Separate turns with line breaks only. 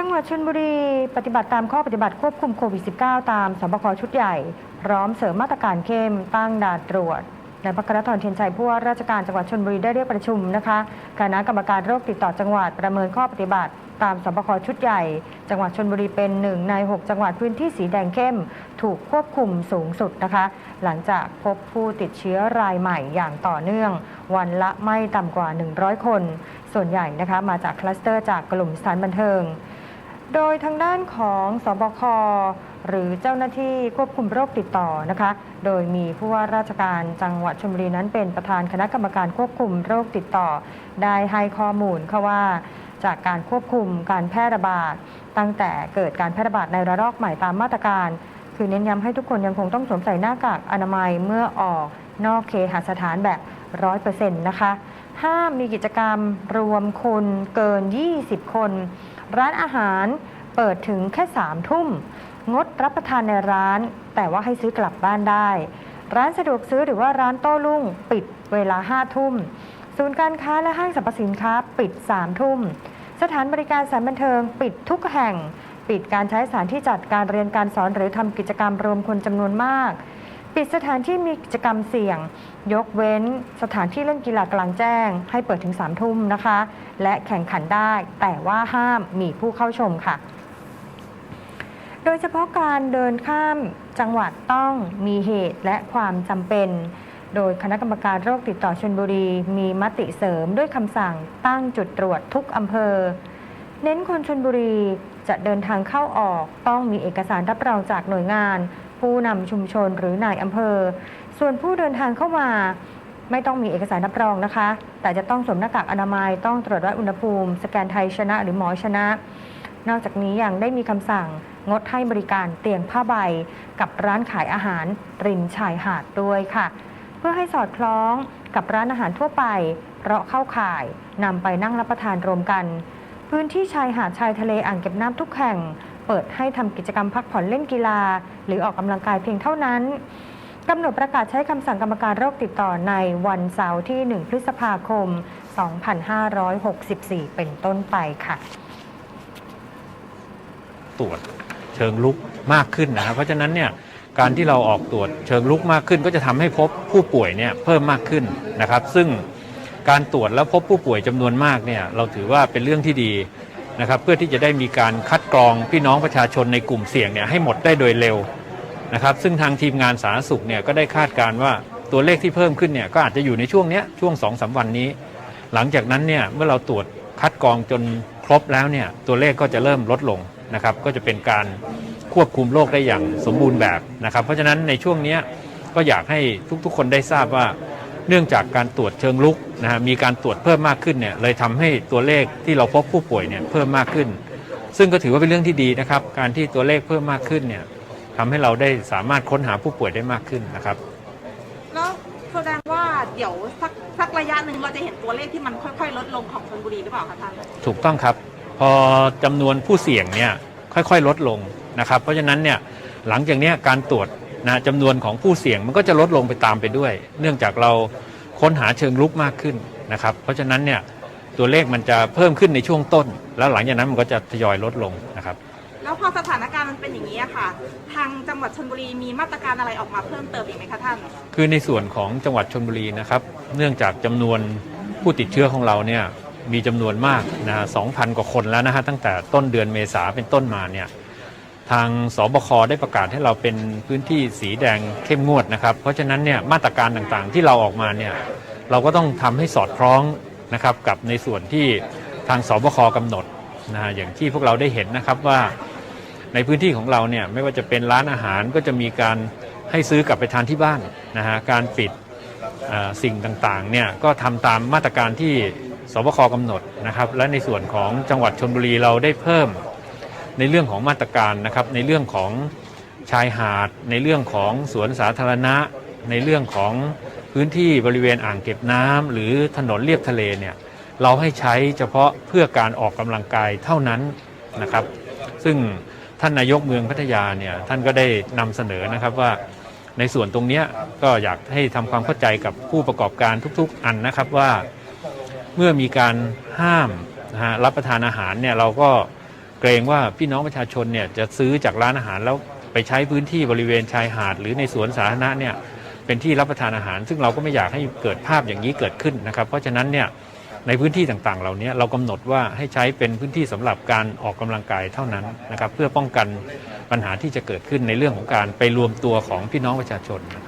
จังหวัดชลบุรีปฏิบัติตามข้อปฏิบัติควบคุมโควิด -19 ตามสบคชุดใหญ่ พร้อมเสริมมาตรการเข้มตั้งด่านตรวจนายพักรธรเทียนชัยผู้ว่าราชการจังหวัดชลบุรีได้เรียกประชุมนะคะคณะกรรมการโรคติดต่อจังหวัดประเมินข้อปฏิบัติ ตามสบคชุดใหญ่ จังหวัดชลบุรีเป็นหนึ่งใน 6 จังหวัดพื้นที่สีแดงเข้ม ถูกควบคุมสูงสุดนะคะ หลังจากพบผู้ติดเชื้อรายใหม่อย่างต่อเนื่อง วันละไม่ต่ำกว่า 100 คน ส่วนใหญ่นะคะมาจากคลัสเตอร์จากกลุ่มสถานบันเทิง โดยทางด้านของสบคหรือเจ้าหน้าที่ควบคุมโรคติดต่อนะคะ โดยมีผู้ว่าราชการจังหวัดชลบุรีนั้นเป็นประธานคณะกรรมการควบคุมโรคติดต่อ ได้ให้ข้อมูลค่ะว่า จากการควบคุมการแพร่ระบาด ตั้งแต่เกิดการแพร่ระบาดในระลอกใหม่ตามมาตรการ คือเน้นย้ำให้ทุกคนยังคงต้องสวมใส่หน้ากากอนามัยเมื่อออกนอกเคหสถานแบบร้อยเปอร์เซ็นต์นะคะ ห้ามมีกิจกรรมรวมคนเกิน 20 คน ร้านอาหารเปิดถึงแค่3ทุ่ม งดรับประทานในร้าน แต่ว่าให้ซื้อกลับบ้านได้ ร้านสะดวกซื้อหรือว่าร้านโต้รุ่ง ปิดเวลา5ทุ่ม ศูนย์การค้าและห้างสรรพสินค้าปิด3ทุ่ม สถานบริการสานบันเทิง ปิดทุกแห่ง ปิดการใช้สถานที่จัดการเรียนการสอนหรือทำกิจกรรมรวมคนจำนวนมาก ปิดสถานที่มีกิจกรรมเสี่ยง ยกเว้นสถานที่เล่นกีฬากลางแจ้ง ให้เปิดถึง 3 ทุ่มนะคะ และแข่งขันได้ แต่ว่าห้ามมีผู้เข้าชมค่ะ โดยเฉพาะการเดินข้ามจังหวัดต้องมีเหตุและความจำเป็น โดยคณะกรรมการโรคติดต่อชนบุรี มีมติเสริมด้วยคำสั่งตั้งจุดตรวจทุกอำเภอ เน้นคนชนบุรีจะเดินทางเข้าออกต้องมีเอกสารรับรองจากหน่วยงาน ผู้นำชุมชนหรือนายอำเภอ ส่วนผู้เดินทางเข้ามา ไม่ต้องมีเอกสารรับรองนะคะ แต่จะต้องสวมหน้ากากอนามัยต้องตรวจวัดอุณหภูมิ สแกนไทยชนะหรือหมอชนะ นอกจากนี้ยังได้มีคำสั่งงดให้บริการเตียงผ้าใบ กับร้านขายอาหาร ริมชายหาดด้วยค่ะ เพื่อให้สอดคล้องกับร้านอาหารทั่วไป เพราะเข้าข่ายนำไปนั่งรับประทานรวมกัน พื้นที่ชายหาดชายทะเลอ่างเก็บน้ำทุกแห่ง เปิดให้ทำกิจกรรมพักผ่อนเล่นกีฬา หรือออกกำลังกายเพียงเท่านั้นกำหนดประกาศใช้คำสั่งกรรมการโรคติดต่อในวันเสาร์ที่ 1 พฤษภาคม 2564 เป็นต้นไปค่ะ
ตรวจเชิงลุกมากขึ้นนะครับ เพราะฉะนั้นเนี่ยการที่เราออกตรวจเชิงลุกมากขึ้น ก็จะทำให้พบผู้ป่วยเนี่ยเพิ่มมากขึ้นนะครับ ซึ่งการตรวจแล้วพบผู้ป่วยจำนวนมากเนี่ยเราถือว่าเป็นเรื่องที่ดี นะครับเพื่อที่จะได้มีการคัดกรองพี่น้องประชาชนในกลุ่มเสี่ยงเนี่ยให้หมดได้โดยเร็วนะครับซึ่งทางทีมงานสาธารณสุขเนี่ยก็ได้คาดการว่าตัวเลขที่เพิ่มขึ้นเนี่ยก็อาจจะอยู่ในช่วงเนี้ยช่วง2อสวันนี้ หลังจากนั้นเนี่ยเมื่อเราตรวจคัดกรองจนครบแล้วเนี่ยตัวเลขก็จะเริ่มลดลงนะครับก็จะเป็นการควบคุมโรคได้อย่างสมบูรณ์แบบนะครับเพราะฉะนั้นในช่วงเนี้ยก็อยากให้ทุกๆ คนได้ทราบว่า เนื่องจากการตรวจเชิงลุกนะฮะมีการตรวจเพิ่มมากขึ้นเนี่ยเลยทำให้ตัวเลขที่เราพบผู้ป่วยเนี่ยเพิ่มมากขึ้น ซึ่งก็ถือว่าเป็นเรื่องที่ดีนะครับ การที่ตัวเลขเพิ่มมากขึ้นเนี่ยทำให้เราได้สามารถค้นหาผู้ป่วยได้มากขึ้นนะครับ
แล้วแสดงว่าเดี๋ยวสักสักระยะหนึ่งเราจะเห็นตัวเลขที่มันค่อยๆ ลดลงของชลบุรีหรือเปล่าคะท่าน
ถูกต้องครับ พอจำนวนผู้เสี่ยงเนี่ยค่อยๆ ลดลงนะครับ เพราะฉะนั้นเนี่ยหลังจากเนี้ยการตรวจ นะจำนวนของผู้เสี่ยงมันก็จะลดลงไปตามไปด้วย เนื่องจากเราค้นหาเชิงลุกมากขึ้นนะครับ เพราะฉะนั้นเนี่ยตัวเลขมันจะเพิ่มขึ้นในช่วงต้น แล้วหลังจากนั้นมันก็จะทยอยลดลงนะครับ
แล้วพอสถานการณ์มันเป็นอย่างนี้อะค่ะ ทางจังหวัดชลบุรีมีมาตรการอะไรออกมาเพิ่มเติมอีกไหมคะท่าน
คือในส่วนของจังหวัดชนบุรีนะครับ เนื่องจากจำนวนผู้ติดเชื้อของเราเนี่ยมีจำนวนมากนะฮะ2,000 กว่าคนแล้วนะฮะตั้งแต่ต้นเดือนเมษาเป็นต้นมาเนี่ย ทางสบคได้ประกาศให้เราเป็นพื้นที่สีแดงเข้มงวดนะครับ เพราะฉะนั้นเนี่ยมาตรการต่างๆที่เราออกมาเนี่ยเราก็ต้องทำให้สอดคล้องนะครับกับในส่วนที่ทางสบคกำหนดนะฮะอย่างที่พวกเราได้เห็นนะครับว่าในพื้นที่ของเราเนี่ยไม่ว่าจะเป็นร้านอาหารก็จะมีการให้ซื้อกลับไปทานที่บ้านนะฮะการปิดสิ่งต่างๆเนี่ยก็ทำตามมาตรการที่สบคกำหนดนะครับ และในส่วนของจังหวัดชนบุรีเราได้เพิ่ม ในเรื่องของมาตรการนะครับในเรื่องของชายหาด ในเรื่องของสวนสาธารณะ ในเรื่องของพื้นที่บริเวณอ่างเก็บน้ำหรือถนนเลียบทะเลเนี่ยเราให้ใช้เฉพาะเพื่อการออกกำลังกายเท่านั้นนะครับ ซึ่งท่านนายกเมืองพัทยาเนี่ยท่านก็ได้นำเสนอนะครับว่าในส่วนตรงนี้ก็อยากให้ทำความเข้าใจกับผู้ประกอบการทุกๆ อันนะครับว่าเมื่อมีการห้ามนะฮะรับประทานอาหารเนี่ยเราก็ เกรงว่าพี่น้องประชาชนเนี่ยจะซื้อจากร้านอาหารแล้วไปใช้พื้นที่บริเวณชายหาด หรือในสวนสาธารณะเนี่ยเป็นที่รับประทานอาหาร ซึ่งเราก็ไม่อยากให้เกิดภาพอย่างนี้เกิดขึ้นนะครับ เพราะฉะนั้นเนี่ยในพื้นที่ต่างๆ เหล่านี้เรากำหนดว่าให้ใช้เป็นพื้นที่สำหรับการออกกำลังกายเท่านั้นนะครับ เพื่อป้องกันปัญหาที่จะเกิดขึ้นในเรื่องของการไปรวมตัวของพี่น้องประชาชนน